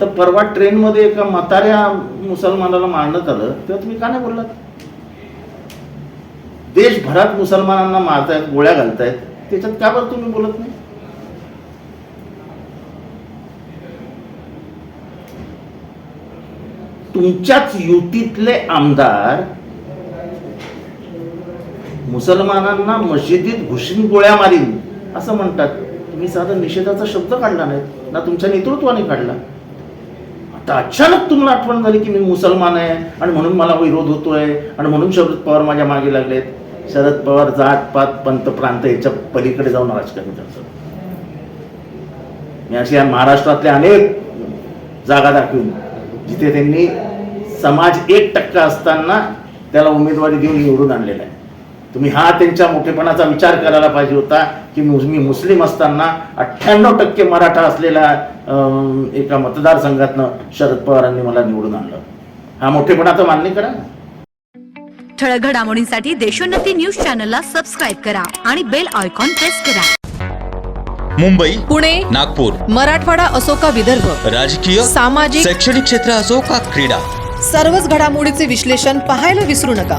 तर परवा ट्रेनमध्ये एका म्हाताऱ्या मुसलमानाला मारण्यात आलं तेव्हा तुम्ही का नाही बोललात? देशभरात मुसलमानांना मारतायत गोळ्या घालतायत त्याच्यात का बरं तुम्ही बोलत नाही? तुमच्याच युतीतले आमदार मुसलमानांना मशिदीत घुसून गोळ्या मारीन असं म्हणतात. तुम्ही साधा निषेधाचा शब्द काढला नाही ना तुमच्या नेतृत्वाने काढला. आता अचानक तुम्हाला आठवण झाली की मी मुसलमान आहे आणि म्हणून मला विरोध होतोय आणि म्हणून शरद पवार माझ्या मागे लागलेत. शरद पवार जात पात पंत प्रांत याच्या पलीकडे जाऊन राजकारण करतात. मी अशी महाराष्ट्रातल्या अनेक जागा दाखवून जिथे त्यांनी समाज एक टक्का असताना त्याला उमेदवारी देऊन निवडून आणलेला आहे. तुम्ही हा त्यांच्या मोठेपणाचा विचार करायला पाहिजे होता की मी मुस्लिम असताना अठ्ठ्याण्णव टक्के मराठा असलेल्या अं, एका मतदारसंघातनं शरद पवारांनी मला निवडून आणलं. हा मोठेपणाचा मान्य करा ना. ठळक घडामोडींसाठी देशोन्नती न्यूज चॅनलला सबस्क्राईब करा आणि बेल आयकॉन प्रेस करा. मुंबई पुणे नागपूर मराठवाडा असो का विदर्भ राजकीय सामाजिक शैक्षणिक क्षेत्र असो का क्रीडा सर्वच घडामोडीचे विश्लेषण पाहायला विसरू नका.